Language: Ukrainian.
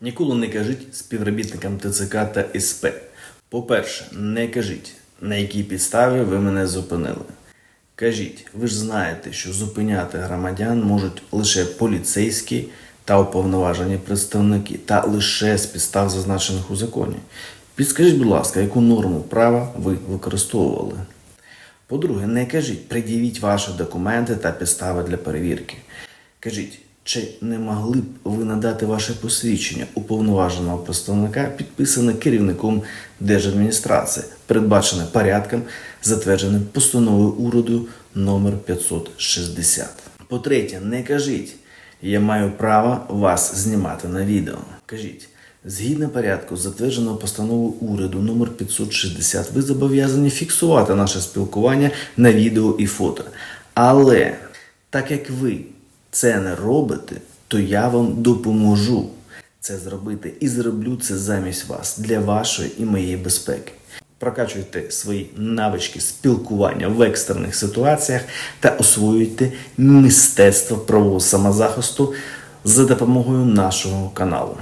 Ніколи не кажіть співробітникам ТЦК та СП. По-перше, не кажіть, на якій підставі ви мене зупинили. Кажіть, ви ж знаєте, що зупиняти громадян можуть лише поліцейські та уповноважені представники, та лише з підстав, зазначених у законі. Підскажіть, будь ласка, яку норму права ви використовували? По-друге, не кажіть, пред'явіть ваші документи та підстави для перевірки. Кажіть, чи не могли б ви надати ваше посвідчення уповноваженого представника, підписане керівником держадміністрації, передбачене порядком, затвердженим постановою уряду номер 560. По-третє, не кажіть, я маю право вас знімати на відео. Кажіть, згідно порядку, затвердженого постановою уряду номер 560, ви зобов'язані фіксувати наше спілкування на відео і фото. Але так як ви це не робите, то я вам допоможу це зробити і зроблю це замість вас для вашої і моєї безпеки. Прокачуйте свої навички спілкування в екстрених ситуаціях та освоюйте мистецтво правового самозахисту за допомогою нашого каналу.